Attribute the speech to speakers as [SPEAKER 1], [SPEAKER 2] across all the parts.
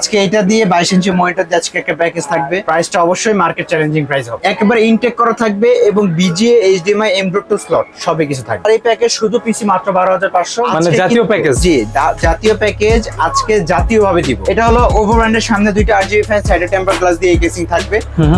[SPEAKER 1] আজকে এটা দিয়ে বাইশ ইঞ্চি মনিটর দিয়ে আজকে একটা প্যাকেজ থাকবে। প্রাইসটা অবশ্যই মার্কেট চ্যালেঞ্জিং প্রাইস হবে। একেবারে ইনটেক করা থাকবে এবং বিজিএ এইচডিএমআই এমব্রোড টু স্লট সবই কিছু থাকবে। আর এই প্যাকেজ শুধু পিসি মাত্র বারো হাজার পাঁচশো।
[SPEAKER 2] মানে জাতীয় package?
[SPEAKER 1] জি জাতীয় প্যাকেজ আজকে জাতীয় ভাবে দিব। এটা হলো ওভো ব্র্যান্ডের সামনে দুইটা আরজিবি ফ্যান সাইডে টেম্পার গ্লাস দিয়ে কেসিং থাকবে।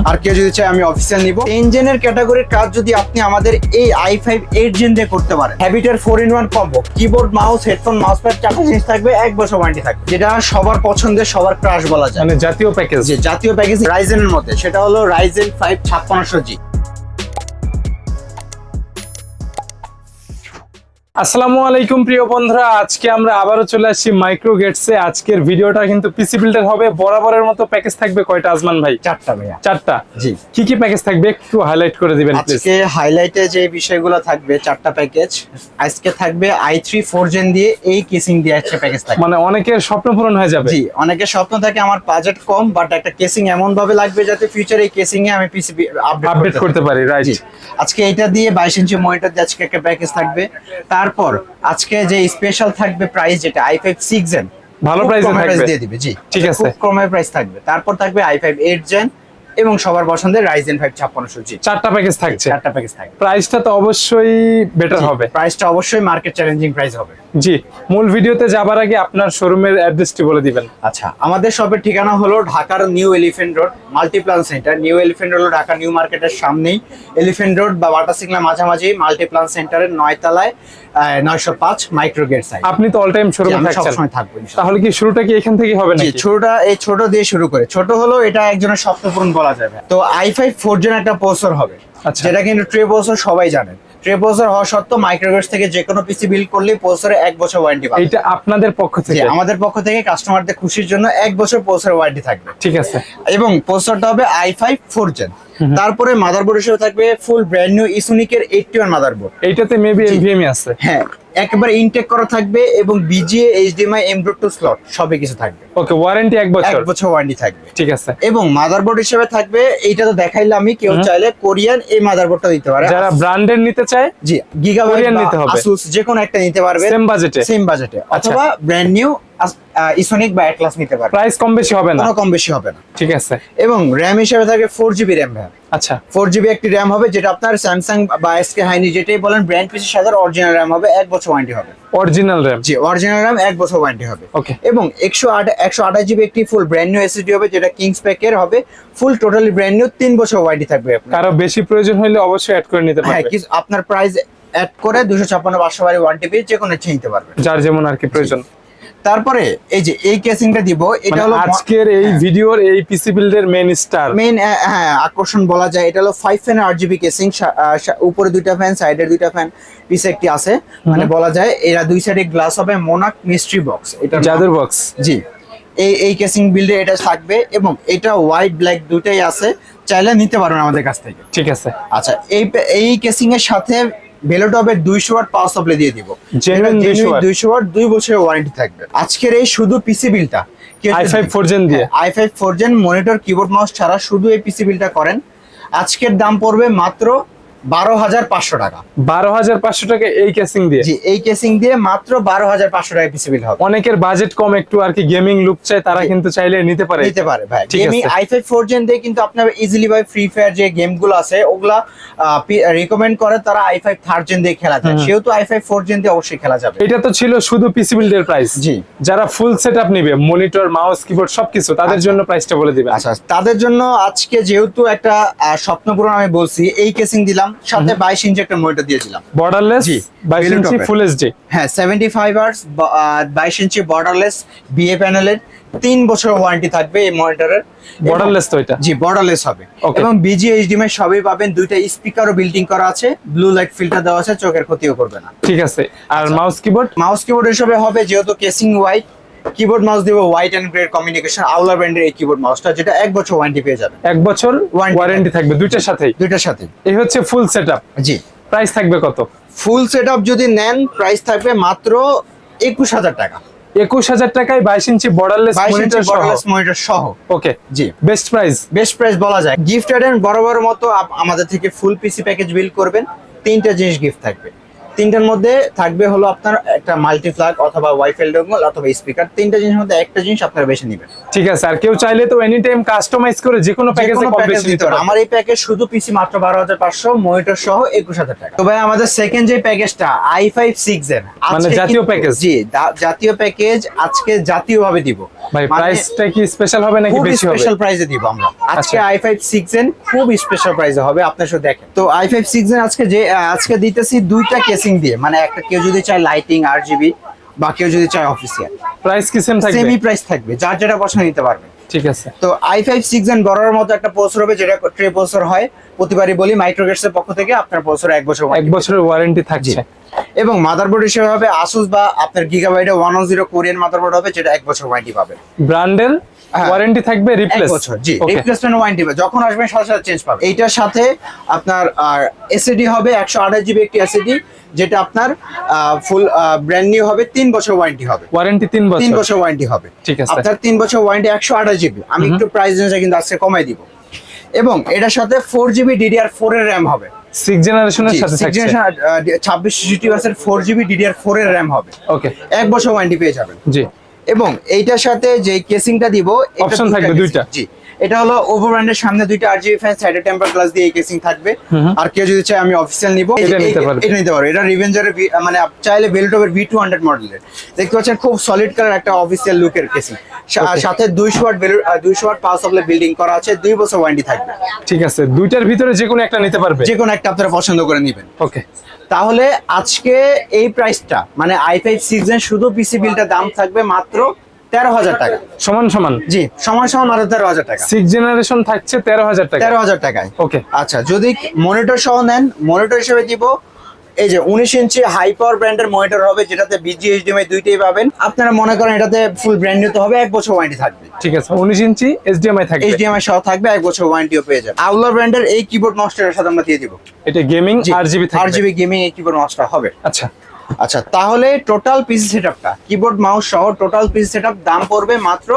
[SPEAKER 1] আর কেউ যদি চায় আমি অফিসিয়াল নিব। ইঞ্জিনের ক্যাটাগরির কাজ যদি আপনি আমাদের এই আই ফাইভ এইট জেন দিয়ে করতে পারেন। হ্যাবিটার four in one combo keyboard mouse headphone mouse pad চারটা জিনিস থাকবে এক বছর ওয়ারেন্টি থাকবে। যেটা সবার পছন্দের সবার ক্রাশ বলা যায়।
[SPEAKER 2] মানে জাতীয় প্যাকেজ
[SPEAKER 1] যে জাতীয় প্যাকেজ রাইজেনের মধ্যে। সেটা হলো রাইজেন ফাইভ ছাপ্পান্নশো জি
[SPEAKER 2] আসসালামু আলাইকুম প্রিয় বন্ধুরা আজকে আমরা আবারও চলে আসছি মাইক্রো গেটসে। আজকের ভিডিওটা কিন্তু পিসি বিল্ডার হবে বরাবরের মতো প্যাকেজ থাকবে কয়টা আজমান ভাই?
[SPEAKER 1] চারটা ভাইয়া।
[SPEAKER 2] চারটা?
[SPEAKER 1] জি।
[SPEAKER 2] কি কি প্যাকেজ থাকবে? একটু হাইলাইট করে দিবেন প্লিজ
[SPEAKER 1] আজকে হাইলাইটে যে বিষয়গুলো থাকবে চারটা প্যাকেজ আজকে থাকবে আই থ্রি ফোর জেন দিয়ে এই কেসিং দিয়ে একটা প্যাকেজ থাকবে।
[SPEAKER 2] মানে অনেকের স্বপ্ন পূরণ হয়ে যাবে।
[SPEAKER 1] জি অনেকের স্বপ্ন থাকে আমার বাজেট কম বাট একটা কেসিং এমন ভাবে লাগবে যাতে ফিউচারে এই কেসিং এ আমি পিসি
[SPEAKER 2] আপডেট
[SPEAKER 1] আপডেট
[SPEAKER 2] করতে পারি। রাইট
[SPEAKER 1] আজকে এটা দিয়ে বাইশ ইঞ্চি মনিটর দিয়ে আজকে একটা প্যাকেজ থাকবে। তারপর আজকে যে স্পেশাল থাকবে প্রাইস যেটা আই ফাইভ সিক্স জেন
[SPEAKER 2] ভালো প্রাইস থাকবে।
[SPEAKER 1] দিয়ে দিবে জি।
[SPEAKER 2] ঠিক আছে।
[SPEAKER 1] কমে প্রাইস থাকবে। তারপর থাকবে আই ফাইভ এইট জেন এবং সবার পছন্দের রাইজেন ফাইভ ছাপ্পান্নশো জি।
[SPEAKER 2] চারটা প্যাকেজ থাকছে।
[SPEAKER 1] চারটা প্যাকেজ থাকবে।
[SPEAKER 2] প্রাইসটা তো অবশ্যই বেটার হবে।
[SPEAKER 1] প্রাইসটা অবশ্যই মার্কেট চ্যালেঞ্জিং প্রাইস হবে।
[SPEAKER 2] জি মূল ভিডিওতে যাবার আগে আপনার শোরুমের অ্যাড্রেসটি বলে দিবেন।
[SPEAKER 1] আচ্ছা আমাদের শপের ঠিকানা হলো ঢাকার New Elephant Road Multiplan Center. New Elephant Road Dhaka New মার্কেটের সামনেই। এলিফেন্ট রোড বা বাটা সিগলা মাঝামাঝি মাল্টিপ্লান সেন্টারের নয়তলায় নয়শো পাঁচ মাইক্রো গেট সাইড
[SPEAKER 2] আপনি তো অল টাইম শোরুমে
[SPEAKER 1] সবসময় থাকবেন
[SPEAKER 2] তাহলে কি শুরুটা কি এখান থেকে হবে নাকি?
[SPEAKER 1] ছোটটা এই ছোট দিয়ে শুরু করে। ছোট হলো এটা একজনের স্বপ্নপূরণ বলা যাবে। তো আই ফাইভ ফোর জন একটা পোস্টার হবে
[SPEAKER 2] আচ্ছা।
[SPEAKER 1] যেটা কিন্তু ট্রে পোস্টার সবাই জানেন ট্রে পোস্টার হওয়া সত্ত্বেও মাইক্রোগ্রেস থেকে যে কোনো পিসি বিল করলে প্রসেসরে এক বছর ওয়ারেন্টি পাবে
[SPEAKER 2] এটা আপনাদের পক্ষ থেকে?
[SPEAKER 1] আমাদের পক্ষ থেকে কাস্টমারদের খুশির জন্য এক বছর পোস্টার ওয়ারেন্টি থাকবে।
[SPEAKER 2] ঠিক আছে।
[SPEAKER 1] এবং পোস্টারটা হবে আই ফাইভ ফোর জেন তারপরে মাদারবোর্ড হিসেবে থাকবে ফুল ব্র্যান্ড নিউ ইসুনিকের এইটটি ওয়ান মাদারবোর্ড
[SPEAKER 2] এইটাতে মেবি এনভিএমই আছে।
[SPEAKER 1] হ্যাঁ একেবারে ইনটেক করা থাকবে এবং বিজিএ এইচডিএমআই এমব্রোড টু স্লট সবই কিছু থাকবে।
[SPEAKER 2] ওকে ওয়ারেন্টি এক
[SPEAKER 1] এক
[SPEAKER 2] বছর
[SPEAKER 1] বছর ওয়ারেন্টি থাকবে।
[SPEAKER 2] ঠিক আছে।
[SPEAKER 1] এবং মাদারবোর্ড হিসেবে থাকবে এইটা তো দেখাইলাম আমি কেউ চাইলে কোরিয়ান এই মাদারবোর্ডটা দিতে পারে।
[SPEAKER 2] যারা ব্র্যান্ডের নিতে চায়
[SPEAKER 1] জি গিগাবাইট
[SPEAKER 2] নিতে হবে।
[SPEAKER 1] আসুস যে কোনো একটা নিতে পারবে।
[SPEAKER 2] সেম বাজেটে
[SPEAKER 1] সেম বাজেটে। অথবা ব্র্যান্ড নিউ ইসোনিক বা অ্যাটলাস নিতে পারবে।
[SPEAKER 2] প্রাইস কম বেশি হবে না?
[SPEAKER 1] কোনো কম বেশি হবে না।
[SPEAKER 2] ঠিক আছে।
[SPEAKER 1] এবং র্যাম হিসেবে থাকবে ফোর জিবি র্যাম ভ্যাম
[SPEAKER 2] আচ্ছা।
[SPEAKER 1] ফোর জিবি একটি র্যাম হবে যেটা আপনার স্যামসাং বা এসকে হাইনি যেটাই বলেন ব্র্যান্ড পিসের সাথে অরিজিনাল র্যাম হবে এক বছর ওয়ারেন্টি হবে।
[SPEAKER 2] অরিজিনাল র্যাম
[SPEAKER 1] জি অরিজিনাল র্যাম এক বছর ওয়ারেন্টি হবে।
[SPEAKER 2] ওকে
[SPEAKER 1] এবং একশো আট একশো আঠাশ জিবি একটি ফুল ব্র্যান্ড নিউ এসএসডি হবে যেটা কিংস প্যাকের হবে। ফুল টোটালি ব্র্যান্ড নিউ তিন বছর ওয়ারেন্টি থাকবে আপনার।
[SPEAKER 2] কারও বেশি প্রয়োজন হলে অবশ্যই অ্যাড করে নিতে
[SPEAKER 1] হ্যাঁ আপনার প্রাইস অ্যাড করে দুশো ছাপ্পান্ন পাঁচশো বাড়ি ওয়ারেন্টি পেয়ে যে কোনো নিতে পারবে।
[SPEAKER 2] যার যেমন আর কি প্রয়োজন।
[SPEAKER 1] তারপরে এই যে এই কেসিংটা দিব এটা
[SPEAKER 2] মানে
[SPEAKER 1] হলো
[SPEAKER 2] আজকের এই ভিডিওর এই পিসি বিল্ডের মেন স্টার
[SPEAKER 1] মেইন হ্যাঁ আকর্ষণ বলা যায়। এটা হলো five fan R GB casing উপরে দুইটা ফ্যান সাইডের দুইটা ফ্যান পিছে একটি আছে। মানে বলা যায় এরা দুই সাইডে গ্লাস হবে মোনাক মিস্ট্রি বক্স এটা
[SPEAKER 2] জাদুর বক্স
[SPEAKER 1] জি। এই এই কেসিং বিল্ডে এটা থাকবে এবং এটা হোয়াইট ব্ল্যাক দুটাই আছে। চাইলে নিতে পারবেন আমাদের কাছ থেকে।
[SPEAKER 2] ঠিক আছে।
[SPEAKER 1] আচ্ছা এই এই কেসিং এর সাথে ভেলোটপের দুইশো ওয়াট পাওয়ার সাপ্লাই দিয়ে দিব।
[SPEAKER 2] Genuine 200 watt।
[SPEAKER 1] দুইশো ওয়াট দুই বছরের ওয়ারেন্টি থাকবে। আজকের এই শুধু পিসি বিলটা
[SPEAKER 2] আই ফাইভ ফোর জেন দিয়ে।
[SPEAKER 1] I five four gen monitor keyboard mouse ছাড়া শুধু এই পিসি বিলটা করেন। আজকের দাম পড়বে মাত্র বারো হাজার পাঁচশো টাকা।
[SPEAKER 2] বারো হাজার পাঁচশো টাকা এই কেসিং দিয়ে?
[SPEAKER 1] জি এই কেসিং দিয়ে মাত্র বারো হাজার পাঁচশো টাকা পিসি বিল হবে।
[SPEAKER 2] অনেকের বাজেট কম একটু আর কি গেমিং লুক তারা কিন্তু চাইলে নিতে পারে।
[SPEAKER 1] নিতে পারে ভাই। গেমিং ফোর জেন দিয়ে কিন্তু আপনার ইজিলি ভাই ফ্রি ফায়ার যে গেমগুলো আছে ওগুলা রিকমেন্ড করে তারা থার্ড জেন দিয়ে খেলা যায়। সেহেতু আই ফাইভ ফোর জেন দিয়ে অবশ্যই খেলা যাবে।
[SPEAKER 2] এটা তো ছিল শুধু পিসি বিল্ডের প্রাইস
[SPEAKER 1] জি।
[SPEAKER 2] যারা ফুল সেট আপ নিবে মনিটর মাউস কিবোর্ড সবকিছু তাদের জন্য প্রাইসটা বলে দিবেন।
[SPEAKER 1] আচ্ছা তাদের জন্য আজকে যেহেতু একটা আহ, স্বপ্ন পূরণ আমি বলছি এই কেসিং দিলাম সাথে বাইশ ইঞ্চি একটা মনিটর দিয়েছিলাম।
[SPEAKER 2] বর্ডারলেস
[SPEAKER 1] জি,
[SPEAKER 2] বাইশ
[SPEAKER 1] below
[SPEAKER 2] ইঞ্চি ফুল এইচডি
[SPEAKER 1] হ্যাঁ সেভেন্টি ফাইভ আওয়ার্স বাইশ ইঞ্চি বর্ডারলেস বিএ প্যানেলের তিন বছর ওয়ারেন্টি থাকবে এই মনিটরের।
[SPEAKER 2] বর্ডারলেস তো এটা?
[SPEAKER 1] জি বর্ডারলেস হবে. এবং বিজি এইচডিএমআই সবই পাবেন দুইটা স্পিকারও বিল্ডিং করা আছে। ব্লু লাইট ফিল্টার দেওয়া আছে চোখের ক্ষতিও করবে না।
[SPEAKER 2] ঠিক আছে। আর। মাউস কিবোর্ড
[SPEAKER 1] মাউস কিবোর্ড হিসেবে হবে যেহেতু কেসিং হোয়াইট কিবোর্ড মাউস দিব white and grey communication Aula ব্র্যান্ডের এই কিবোর্ড মাউসটা যেটা এক বছর ওয়ারেন্টি পেয়ে যাবে।
[SPEAKER 2] এক বছর ওয়ারেন্টি থাকবে। দুইটার সাথেই?
[SPEAKER 1] দুইটার সাথে
[SPEAKER 2] এই হচ্ছে ফুল সেট আপ
[SPEAKER 1] জি।
[SPEAKER 2] প্রাইস থাকবে কত?
[SPEAKER 1] ফুল সেট যদি নেন প্রাইস থাকবে মাত্র একুশ হাজার টাকা।
[SPEAKER 2] একুশ হাজার টাকায় বাইশ ইঞ্চি বর্ডারলেস মনিটর সহ।
[SPEAKER 1] বর্ডারলেস মনিটর সহ।
[SPEAKER 2] ওকে
[SPEAKER 1] জি।
[SPEAKER 2] বেস্ট প্রাইস
[SPEAKER 1] বেস্ট প্রাইস বলা যায়। গিফট অ্যাডেন বড় বড় মতো আমাদের থেকে ফুল পিসি প্যাকেজ বিল করবেন। তিনটা জিনিস গিফট থাকবে। তিনটার মধ্যে থাকবে হলো আপনার একটা মাল্টিপ্লাগ অথবা ওয়াইফাই ডোঙ্গল অথবা স্পিকার তিনটা জিনিসের মধ্যে একটা জিনিস আপনারা বেছে নেবেন।
[SPEAKER 2] ঠিক আছে আর কেউ চাইলে তো এনি টাইম কাস্টমাইজ করে যে কোনো প্যাকেজে কম বেশি
[SPEAKER 1] দিতে
[SPEAKER 2] দিতে
[SPEAKER 1] পারে।
[SPEAKER 2] পারে
[SPEAKER 1] আমার এই প্যাকেজ শুধু পিসি মাত্র বারো হাজার পাঁচশো মনিটর সহ একুশ হাজার টাকা। তো ভাই আমাদের সেকেন্ড যে প্যাকেজটা আই ফাইভ সিক্স এর
[SPEAKER 2] মানে জাতীয় প্যাকেজ
[SPEAKER 1] জি জাতীয় প্যাকেজ আজকে জাতীয় ভাবে দিব।
[SPEAKER 2] ভাই
[SPEAKER 1] মানে
[SPEAKER 2] প্রাইসটা কি স্পেশাল হবে নাকি বেশি হবে?
[SPEAKER 1] স্পেশাল প্রাইসে দিব আমরা। আজকে
[SPEAKER 2] আচ্ছা।
[SPEAKER 1] আই ফাইভ সিক্স এন খুব স্পেশাল প্রাইসে হবে আপনার সাথে দেখেন। তো আই ফাইভ সিক্স এন আজকে যে আজকে দিতেছি দুইটা কেসিং দিয়ে মানে একটা কেউ যদি চায় লাইটিং আর জিবি বা কেউ যদি চায় অফিসিয়াল
[SPEAKER 2] প্রাইস কি সেম থাকবে?
[SPEAKER 1] সেমি প্রাইস থাকবে যার যেটা পছন্দ নিতে পারবে
[SPEAKER 2] ঠিক আছে।
[SPEAKER 1] তো আই ফাইভ সিক্স এন বড়র মতো একটা প্রসেসর হবে যেটা ট্রে প্রসেসর হয়। প্রতিবারই বলি মাইক্রোগেটস এর পক্ষ থেকে আপনার প্রসেসর এক বছর
[SPEAKER 2] এক বছরের ওয়ারেন্টি থাকছে।
[SPEAKER 1] এবং মাদারবোর্ড হিসেবে হবে আসুস বা আপনার গিগাবাইটে ওয়ান জিরো কোরিয়ান মাদারবোর্ড হবে যেটা এক বছর ওয়ারেন্টি পাবে
[SPEAKER 2] ব্র্যান্ডের। ওয়ারেন্টি থাকবে
[SPEAKER 1] এক
[SPEAKER 2] রিপ্লেস
[SPEAKER 1] বছর জি। রিপ্লেসমেন্ট ওয়ারেন্টি যখন আসবেন সাথে সাথে চেঞ্জ পাবে। এইটার সাথে আপনার আর এসএডি হবে একশো আঠাশ জিবি একটি এসএডি যেটা আপনার ফুল ব্র্যান্ড নিউ হবে তিন বছর ওয়ারেন্টি হবে।
[SPEAKER 2] ওয়ারেন্টি তিন বছর।
[SPEAKER 1] তিন
[SPEAKER 2] বছর
[SPEAKER 1] ওয়ারেন্টি হবে।
[SPEAKER 2] ঠিক আছে।
[SPEAKER 1] আপনার তিন বছর ওয়ারেন্টি একশো আঠাশ জিবি আমি একটু প্রাইস অনুযায়ী কিন্তু আজকে কমাই দিব। এবং এটার সাথে ফোর জিবি ডিডিআর ফোর এর র্যাম হবে।
[SPEAKER 2] সিক্স জেনারেশনের সাথে থাকছে।
[SPEAKER 1] ছাব্বিশ জিটি এর ফোর জিবি ডিডিআর ফোর এর র্যাম হবে।
[SPEAKER 2] ওকে
[SPEAKER 1] এক বছর ওয়ারেন্টি পেয়ে যাবেন।
[SPEAKER 2] জি।
[SPEAKER 1] এবং এইটার সাথে যে কেসিংটা দিব
[SPEAKER 2] অপশন থাকবে। দুইটা।
[SPEAKER 1] জি এটা হলো ওভার ব্র্যান্ডের সামনে দুইটা আরজিবি ফ্যান সাইডে টেম্পার গ্লাস দিয়ে এই কেসিং থাকবে। আর কেউ যদি চায় আমি অফিসিয়াল নিব।
[SPEAKER 2] এটা নিতে পারবে।
[SPEAKER 1] এটা নিতে পারবে এটা রিভেঞ্জারের মানে চাইলে বেলটপের ভি টু হান্ড্রেড মডেলের দেখতে পাচ্ছেন খুব সলিড কালার একটা অফিসিয়াল লুকের কেসিং সাথে দুইশো ওয়াট দুইশো ওয়াট পাওয়ার সাপ্লাই বিল্ডিং করা আছে। দুই বছর ওয়ারেন্টি থাকবে।
[SPEAKER 2] ঠিক আছে। দুইটার ভিতরে যে কোনো একটা নিতে পারবে।
[SPEAKER 1] যে কোনো একটা আপনারা পছন্দ করে নেবেন।
[SPEAKER 2] ওকে
[SPEAKER 1] তাহলে আজকে এই প্রাইসটা মানে আই ফাইভ সিক্স শুধু পিসি বিলটা দাম থাকবে মাত্র তেরো হাজার টাকা।
[SPEAKER 2] সমান সমান?
[SPEAKER 1] জি সমান সমান মাত্র তেরো হাজার টাকা।
[SPEAKER 2] সিক্স জেনারেশন থাকছে তেরো হাজার টাকা।
[SPEAKER 1] তেরো হাজার টাকায়।
[SPEAKER 2] ওকে
[SPEAKER 1] আচ্ছা যদি মনিটর সহ নেন মনিটর হিসেবে দিব এই যে উনিশ ইঞ্চি হাই পাওয়ার ব্র্যান্ডের মনিটর হবে যেটাতে বিজি এইচডিএমআই দুইটাই পাবেন। আপনারা মনে করেন এটাতে ফুল ব্র্যান্ড নিতে হবে এক বছর ওয়ারেন্টি থাকবে।
[SPEAKER 2] ঠিক আছে উনিশ ইঞ্চি এইচডিএমআই থাকবে।
[SPEAKER 1] এইচডিএমআই সহ থাকবে এক বছর ওয়ারেন্টিও পেয়ে যাবে আউলার ব্র্যান্ডের এই কিবোর্ড মাস্টারের সাথে আমরা দিয়ে দিব।
[SPEAKER 2] এটা gaming R GB
[SPEAKER 1] R GB gaming এই কিবোর্ড মাস্টার হবে।
[SPEAKER 2] আচ্ছা।
[SPEAKER 1] আচ্ছা তাহলে টোটাল পিসি সেটআপটা কিবোর্ড মাউস সহ টোটাল পিসি সেটআপ দাম পড়বে মাত্র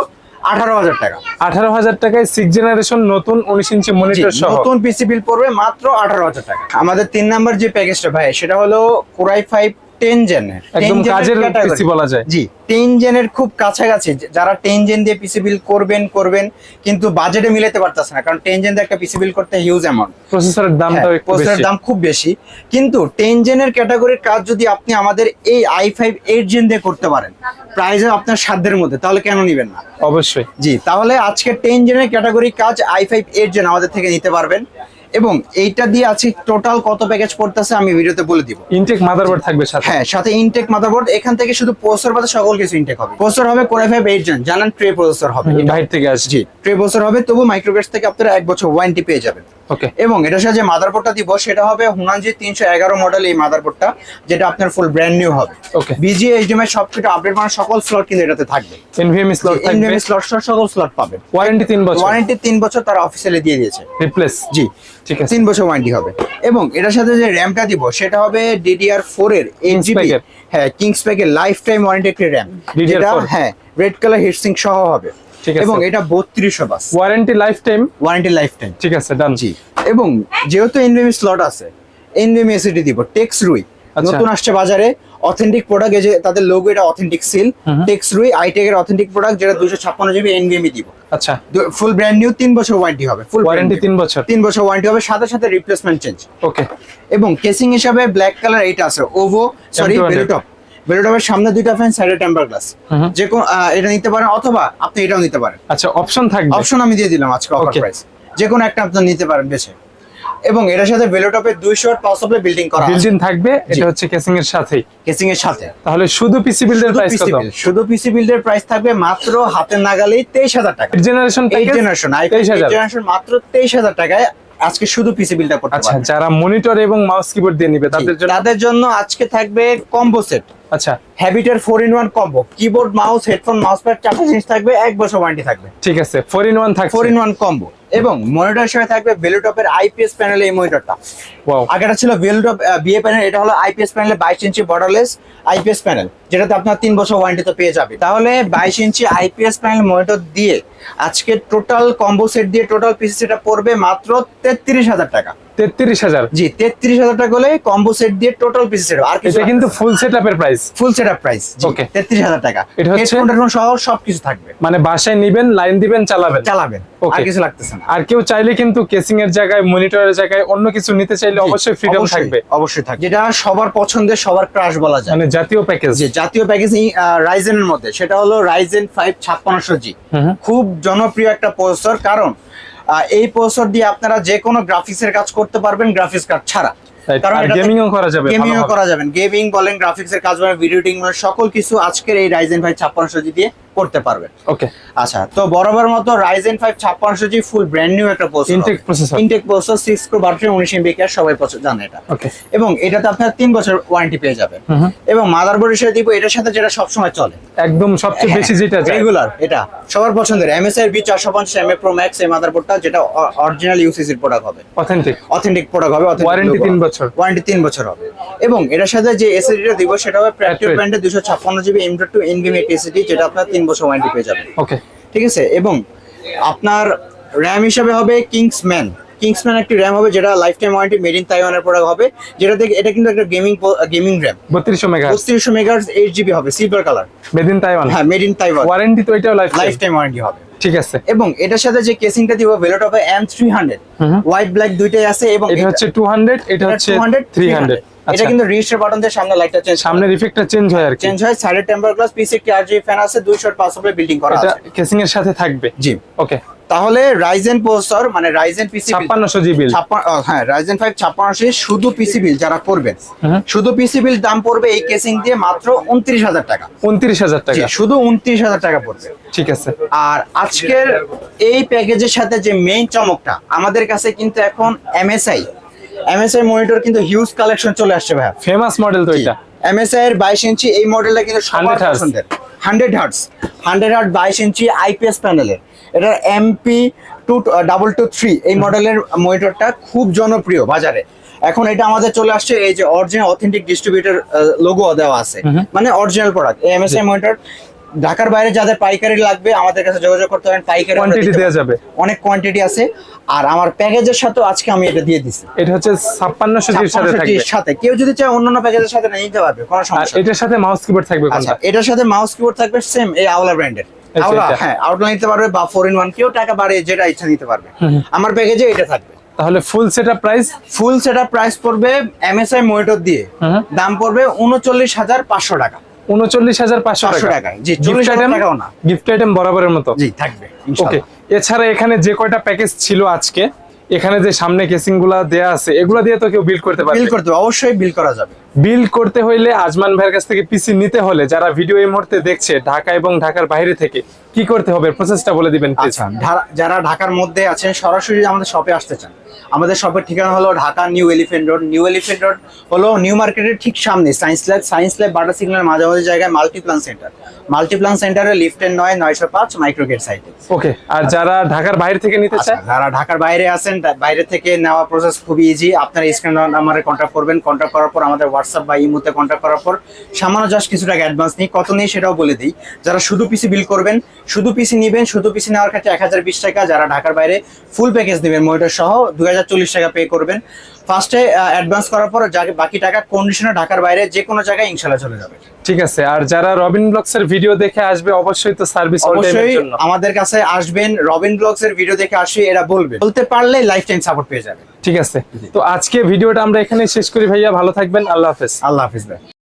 [SPEAKER 1] আঠারো হাজার টাকা।
[SPEAKER 2] আঠারো হাজার টাকায় সিক্স জেনারেশন নতুন উনিশ ইঞ্চি মনিটর সহ।
[SPEAKER 1] নতুন পিসি বিল পড়বে মাত্র আঠারো হাজার টাকা। আমাদের তিন নাম্বার যে প্যাকেজটা ভাই সেটা হলো কোরাই ফাইভ টেন জেনের
[SPEAKER 2] একদম কাজের পিসি বলা যায়।
[SPEAKER 1] জি টেন জেনের খুব কাছাকাছি। যারা টেন জেন দিয়ে পিসি বিল করবেন করবেন কিন্তু বাজেটে মিলাতে পারতেছে না। কারণ টেন জেন দিয়ে একটা পিসি বিল করতে হিউজ অ্যামাউন্ট
[SPEAKER 2] প্রসেসরের দামটাও একটু বেশি।
[SPEAKER 1] দাম খুব বেশি। কিন্তু টেন জেনের ক্যাটাগরির কাজ যদি আপনি আমাদের এই আই ফাইভ এইট জেন দিয়ে করতে পারেন প্রাইসে আপনার সাধ্যের মধ্যে তাহলে কেন নিবেন না?
[SPEAKER 2] অবশ্যই।
[SPEAKER 1] জি তাহলে আজকে টেন জেনের ক্যাটাগরি কাজ আই ফাইভ এইট জেন আমাদের থেকে নিতে পারবেন। এবং এইটা দিয়ে আজকে টোটাল কত প্যাকেজ পড়তেছে আমি ভিডিওতে বলে দিব।
[SPEAKER 2] ইনটেক মাদারবোর্ড থাকবে সাথে।
[SPEAKER 1] হ্যাঁ সাথে ইনটেক মাদারবোর্ড এখান থেকে শুধু প্রসেসর বাদে সকল কিছু ইনটেক হবে। প্রসেসর হবে core i five eight gen জানান ট্রে প্রসেসর হবে।
[SPEAKER 2] বাইরে থেকে আসছে।
[SPEAKER 1] জি ট্রে প্রসেসর হবে তবু মাইক্রোগেটস থেকে আপনারা এক বছর ওয়ারেন্টি পেয়ে যাবেন।
[SPEAKER 2] ওকে।
[SPEAKER 1] এবং এটার সাথে যে মাদারবোর্ডটা দিব সেটা হবে হুনানজি তিনশো এগারো মডেল এই মাদারবোর্ডটা যেটা আপনার ফুল ব্র্যান্ড নিউ হবে।
[SPEAKER 2] ওকে।
[SPEAKER 1] বিজি এইচডিএমআই সবকিছু আপডেট মানে সকল স্লট কিন্তু এটাতে থাকবে।
[SPEAKER 2] এনভিএমই স্লট থাকবে।
[SPEAKER 1] এনভিএমই স্লট সকল স্লট পাবেন।
[SPEAKER 2] ওয়ারেন্টি তিন বছর।
[SPEAKER 1] ওয়ারেন্টি তিন বছর তারা অফিসিয়ালি দিয়ে দিয়েছে।
[SPEAKER 2] রিপ্লেস
[SPEAKER 1] জি।
[SPEAKER 2] আছে
[SPEAKER 1] তিন বছর ওয়ারেন্টি হবে। এবং এটার সাথে যে র্যামটা দিব সেটা হবে ডিডিআর ফোর এর এইট জিবি হ্যাঁ কিংস প্যাকের লাইফ টাইম ওয়ারেন্টি একটি র্যাম
[SPEAKER 2] যেটা
[SPEAKER 1] হ্যাঁ রেড কালার হিটসিং সহ হবে।
[SPEAKER 2] ঠিক আছে।
[SPEAKER 1] এবং এটা বত্রিশশো bus
[SPEAKER 2] warranty lifetime
[SPEAKER 1] warranty lifetime
[SPEAKER 2] ঠিক আছে ডান
[SPEAKER 1] জি। এবং যেহেতু এনভিএম স্লট আছে এনভিএম এসিডি দিব টেক্স রুই। নতুন আসছে বাজারে অথেন্টিক প্রোডাক্ট এই যে তাদের লোগো এটা অথেন্টিক সিল টেক্স রুই আইটেক এর অথেন্টিক প্রোডাক্ট যেটা দুশো ছাপ্পান্ন জিবি এনভিএমি দিব।
[SPEAKER 2] আচ্ছা।
[SPEAKER 1] ফুল ব্র্যান্ড নিউ তিন বছর ওয়ারেন্টি হবে। ফুল
[SPEAKER 2] ওয়ারেন্টি তিন বছর।
[SPEAKER 1] তিন বছর ওয়ারেন্টি হবে সাথে সাথে রিপ্লেসমেন্ট চেঞ্জ
[SPEAKER 2] ওকে
[SPEAKER 1] এবং কেসিং হিসাবে ব্ল্যাক কালার এইটা আছে ওভো সরি
[SPEAKER 2] M200
[SPEAKER 1] বেলুটপ বেলুটপের সামনে দুইটা ফ্যান সাইডে টেম্পার গ্লাস যে কোন এটা নিতে পারেন অথবা আপনি এটাও নিতে পারেন।
[SPEAKER 2] আচ্ছা অপশন থাকবে।
[SPEAKER 1] অপশন আমি দিয়ে দিলাম আজকে অফার. প্রাইস যে কোনো একটা আপনি নিতে পারেন বেছে। এবং এটার সাথে বেলোটপের দুইশো পাওয়ার সাপ্লাই বিল্ডিং করা আছে।
[SPEAKER 2] বিল্ডিং থাকবে এটা হচ্ছে কেসিং এর সাথেই।
[SPEAKER 1] কেসিং এর সাথে।
[SPEAKER 2] তাহলে শুধু পিসি বিল্ডের প্রাইস কত?
[SPEAKER 1] শুধু পিসি বিল্ডের প্রাইস থাকবে মাত্র হাতে নাগালেই তেইশ হাজার টাকা।
[SPEAKER 2] জেনারেশন
[SPEAKER 1] এইট জেনারেশন আই
[SPEAKER 2] তেইশ হাজার।
[SPEAKER 1] জেনারেশন মাত্র তেইশ হাজার টাকায় আজকে শুধু পিসি বিলটা করতে
[SPEAKER 2] আচ্ছা যারা মনিটর এবং মাউস কিবোর্ড দিয়ে নেবে তাদের জন্য
[SPEAKER 1] তাদের জন্য আজকে থাকবে কম্বো সেট
[SPEAKER 2] আচ্ছা।
[SPEAKER 1] হ্যাবিটের four in one combo keyboard mouse headphone mouse pad চারটা জিনিস থাকবে এক বছর ওয়ারেন্টি থাকবে।
[SPEAKER 2] ঠিক আছে ইন
[SPEAKER 1] ফোর ইন কম্বো এবং মনিটর হিসেবে থাকবে বেলুটপের আইপিএস প্যানেল এই মনিটরটা
[SPEAKER 2] ওয়াও
[SPEAKER 1] আগেটা ছিল বিএ প্যানেল এটা হলো আইপিএস প্যানেলে ইঞ্চি বর্ডারলেস আইপিএস প্যানেল যেটাতে আপনার তিন বছর ওয়ারেন্টি তো পেয়ে যাবে। তাহলে বাইশ ইঞ্চি আইপিএস প্যানেল মনিটর দিয়ে আজকে টোটাল কম্বো সেট দিয়ে টোটাল পিসি সেটা পড়বে মাত্র তেত্রিশ হাজার টাকা।
[SPEAKER 2] তেত্রিশ হাজার।
[SPEAKER 1] জি তেত্রিশ হাজার টাকা হলে কম্বো সেট দিয়ে টোটাল পিস সেট আর কিছু
[SPEAKER 2] এটা কিন্তু ফুল সেট আপের price
[SPEAKER 1] full set up price
[SPEAKER 2] Okay.
[SPEAKER 1] তেত্রিশ হাজার টাকা।
[SPEAKER 2] এটা হচ্ছে-
[SPEAKER 1] সহ সবকিছু থাকবে।
[SPEAKER 2] মানে বাসায় নিবেন লাইন দিবেন চালাবেন।
[SPEAKER 1] চালাবেন। আর কিছু লাগতেছে না।
[SPEAKER 2] আর কেউ চাইলে কিন্তু কেসিং এর জায়গায় মনিটরের জায়গায় অন্য কিছু নিতে চাইলে অবশ্যই ফ্রিডম থাকবে।
[SPEAKER 1] অবশ্যই থাকবে। যেটা সবার পছন্দের সবার ক্রাশ বলা যায়।
[SPEAKER 2] মানে জাতীয় প্যাকেজ
[SPEAKER 1] যে জাতীয় প্যাকেজ রাইজেনের মধ্যে। সেটা হলো রাইজেন ফাইভ ছাপ্পান্নশো জি। খুব জনপ্রিয় একটা প্রসেসর কারণ এই প্রসেসর দিয়ে আপনারা যে কোনো গ্রাফিক্সের কাজ করতে পারবেন গ্রাফিক্স কার্ড ছাড়া। কারণ
[SPEAKER 2] গেমিংও করা যাবে
[SPEAKER 1] গেমিংও করা যাবেন গেমিং বলেন গ্রাফিক্সের কাজ বলেন ভিডিও সকল কিছু আজকের এই রাইজেন ভাই ছাপ্পান্নশো দিয়ে করতে পারবেন
[SPEAKER 2] ওকে
[SPEAKER 1] আচ্ছা তো বরাবর মতো রাইজেন ফাইভ ছাপ্পান্নশো জি ফুল ব্র্যান্ড নিউ একটা processor
[SPEAKER 2] Intake processor।
[SPEAKER 1] Intake processor six core battery উনিশ এমবি ক্যাশ সবাই পছন্দ জানে এটা।
[SPEAKER 2] ওকে
[SPEAKER 1] এবং এটাতে আপনার তিন বছর ওয়ারেন্টি পেয়ে যাবেন। এবং মাদারবোর্ড হিসেবে দিব এটার সাথে যেটা সবসময় চলে।
[SPEAKER 2] একদম সবচেয়ে বেশি যেটা
[SPEAKER 1] রেগুলার এটা। সবার পছন্দের এমএসআই বি চারশো পঞ্চাশ এম এ প্রো ম্যাক্স এই মাদারবোর্ডটা যেটা অরিজিনাল ইউসিসির প্রোডাক্ট হবে।
[SPEAKER 2] অথেন্টিক
[SPEAKER 1] অথেন্টিক প্রোডাক্ট হবে
[SPEAKER 2] Warranty তিন বছর।
[SPEAKER 1] ওয়ারেন্টি তিন বছর হবে। এবং এটার সাথে যে এসএসডিটা দিব সেটা হবে প্র্যাকটিভ
[SPEAKER 2] Patriot।
[SPEAKER 1] ব্র্যান্ডের দুশো ছাপ্পান্ন GB M two NVMe SSD যেটা আপনার তিন বছর ওয়ারেন্টি পেয়ে যাবেন।
[SPEAKER 2] ওকে
[SPEAKER 1] ঠিক আছে? এবং আপনার র্যাম হিসাবে হবে কিংসম্যান কিংসম্যান একটি র্যাম হবে যেটা life time warranty made in তাইওয়ানের প্রোডাক্ট হবে। যেটা থেকে এটা কিন্তু একটা গেমিং গেমিং র্যাম
[SPEAKER 2] বত্রিশশো মেগা
[SPEAKER 1] বত্রিশশো মেগাহার্জ এইট জিবি হবে silver colour
[SPEAKER 2] made in Taiwan
[SPEAKER 1] হ্যাঁ মেড ইন তাইওয়ান
[SPEAKER 2] ওয়ারেন্টি তো এটাও লাইফ
[SPEAKER 1] লাইফ টাইম ওয়ারেন্টি হবে।
[SPEAKER 2] ঠিক আছে।
[SPEAKER 1] এবং এটার সাথে যে কেসিংটা দিব ভেলোট হবে M three hundred
[SPEAKER 2] hmm.
[SPEAKER 1] White black দুইটাই আছে এবং
[SPEAKER 2] এটা হচ্ছে টু হান্ড্রেড এটা হচ্ছে
[SPEAKER 1] টু হান্ড্রেড
[SPEAKER 2] থ্রি হান্ড্রেড
[SPEAKER 1] এটা
[SPEAKER 2] আচ্ছা।
[SPEAKER 1] কিন্তু রেজিস্টার বাটন দিয়ে সামনে লাইটটা চেঞ্জ
[SPEAKER 2] ইফেক্টটা চেঞ্জ হয় আর কি।
[SPEAKER 1] চেঞ্জ হয় সাইডের টেম্পার গ্লাস পিসি ফ্যান আছে দুই শট পাঁচ বিল্ডিং করা
[SPEAKER 2] এটা কেসিং এর সাথে থাকবে।
[SPEAKER 1] জি।
[SPEAKER 2] ওকে
[SPEAKER 1] তাহলে রাইজেন প্রসেসর মানে রাইজেন পিসি
[SPEAKER 2] ছাপ্পান্নশো জিবি
[SPEAKER 1] হ্যাঁ রাইজেন ফাইভ ছাপ্পান্নশো শুধু পিসি বিল যারা করবেন। শুধু পিসি বিল দাম পড়বে এই কেসিং দিয়ে মাত্র উনত্রিশ হাজার টাকা।
[SPEAKER 2] উনত্রিশ হাজার
[SPEAKER 1] জি,
[SPEAKER 2] টাকা।
[SPEAKER 1] শুধু উনত্রিশ হাজার টাকা পড়বে।
[SPEAKER 2] ঠিক আছে।
[SPEAKER 1] আর আজকের এই প্যাকেজের সাথে যে মেইন চমকটা আমাদের কাছে কিন্তু এখন এমএসআই এমএসআই মনিটর কিন্তু হিউজ কালেকশন চলে আসছে ভাইয়া।
[SPEAKER 2] ফেমাস মডেল তো এটা।
[SPEAKER 1] এমএসআই এর বাইশ ইঞ্চি এই মডেলটা কিন্তু সবার পছন্দের। হান্ড্রেড হার্টস হান্ড্রেড হার্ট বাইশ ইঞ্চি আইপিএস প্যানেলের এটা MP two double two three এই মডেলের মনিটরটা খুব জনপ্রিয় বাজারে। এখন এটা আমাদের চলে আসছে এই যে অরিজিনাল অথেন্টিক ডিস্ট্রিবিউটর লোগো দেওয়া আছে। মানে অরিজিনাল প্রোডাক্ট এমএসআই মনিটর ঢাকার বাইরে যাদের পাইকারি লাগবে আমাদের কাছে যোগাযোগ করতে পারেন। পাইকারি
[SPEAKER 2] কোয়ান্টিটি দেওয়া যাবে।
[SPEAKER 1] অনেক কোয়ান্টিটি আছে। আর আমার প্যাকেজের সাথে আজকে আমি এটা দিয়ে দিছি।
[SPEAKER 2] এটা হচ্ছে ছাপ্পান্নশো জিবির সাথে থাকবে।
[SPEAKER 1] সাথে। কেউ যদি চায় অন্যান্য প্যাকেজের সাথে নিতে পারবে কোনো সমস্যা
[SPEAKER 2] এটার সাথে মাউস কিবোর্ড থাকবে
[SPEAKER 1] আচ্ছা
[SPEAKER 2] কোনটা?
[SPEAKER 1] এটার সাথে মাউস কিবোর্ড থাকবে সেম এই আওলা ব্র্যান্ডের আওলা হ্যাঁ আউটলাইন নিতে পারবে বা ফোর ইন ওয়ান কেউ টাকা বাড়ে যেটা ইচ্ছা নিতে পারবে। আমার প্যাকেজে এটা থাকবে।
[SPEAKER 2] তাহলে ফুল সেটআপ প্রাইস
[SPEAKER 1] ফুল সেটা প্রাইস পড়বে এমএসআই মনিটর দিয়ে। দাম পড়বে উনচল্লিশ হাজার পাঁচশো টাকা।
[SPEAKER 2] উনচল্লিশ হাজার পাঁচশো টাকা।
[SPEAKER 1] জি,
[SPEAKER 2] গিফট
[SPEAKER 1] 40,000
[SPEAKER 2] আইটেম
[SPEAKER 1] না।
[SPEAKER 2] গিফট আইটেম বরাবরের মতো।
[SPEAKER 1] জি থাকবে
[SPEAKER 2] ওকে এছাড়া এখানে যে কয়টা প্যাকেজ ছিল আজকে এখানে যে সামনে কেসিংগুলা দেয়া আছে এগুলা দিয়ে তো কেউ বিল করতে পারবে।
[SPEAKER 1] বিল করতে অবশ্যই বিল করা যাবে।
[SPEAKER 2] বিল করতে হইলে আজমান ভাইয়ের কাছ থেকে পিসি নিতে হলে যারা ভিডিও এই মুহূর্তে দেখছে ঢাকা এবং ঢাকার বাইরে থেকে কি করতে হবে? প্রসেসটা বলে দিবেন
[SPEAKER 1] আচ্ছা যারা ঢাকার মধ্যে আছেন সরাসরি আমাদের শপে আসতে চান। আমাদের শপের ঠিকানা হলো Dhaka New Elephant Road. New Elephant Road হলো নিউ মার্কেটের ঠিক সামনে সায়েন্স ল্যাব। সায়েন্স ল্যাব বাটার সিগন্যাল মাঝামাঝি জায়গায় মাল্টিপ্লান সেন্টার মাল্টিপ্লান সেন্টারে লিফটের নয় নয়শো পাঁচ মাইক্রোগেট সাইটে
[SPEAKER 2] ওকে আর যারা ঢাকার বাইরে থেকে নিতে
[SPEAKER 1] আচ্ছা
[SPEAKER 2] চায়?
[SPEAKER 1] যারা ঢাকার বাইরে আছেন বাইরে থেকে নেওয়া প্রসেস খুবই ইজি আপনার স্ক্রিন নাম্বারে কন্ট্যাক্ট করবেন। কন্ট্যাক্ট করার পর আমাদের হোয়াটসঅ্যাপ বা ইমোতে কন্ট্যাক্ট করার পর সামান্য জাস্ট কিছু টাকা অ্যাডভান্স নিই। কত নেই সেটাও বলে দিই। যারা শুধু পিসি বিল করবেন শুধু পিসি নেবেন শুধু পিসি নেওয়ার ক্ষেত্রে এক হাজার বিশ টাকা যারা ঢাকার বাইরে ফুল প্যাকেজ নেবেন মনিটর সহ দুই হাজার চল্লিশ টাকা পে করবেন। ফার্স্টে অ্যাডভান্স করার পর বাকি টাকা কন্ডিশনে ঢাকার বাইরে যে কোনো জায়গায় ইনশাল্লাহ চলে যাবে।
[SPEAKER 2] ঠিক আছে আর যারা রবিন ব্লগস এর ভিডিও দেখে আসবে অবশ্যই তো সার্ভিস
[SPEAKER 1] অবশ্যই আমাদের কাছে আসবেন রবিন ব্লগস এর ভিডিও দেখে আসি এরা বলবে। বলতে পারলে লাইফ টাইম সাপোর্ট পেয়ে যাবে।
[SPEAKER 2] ঠিক আছে তো আজকে ভিডিওটা আমরা এখানে শেষ করি ভাইয়া ভালো থাকবেন আল্লাহ হাফেজ।
[SPEAKER 1] আল্লাহ হাফিজ ভাই।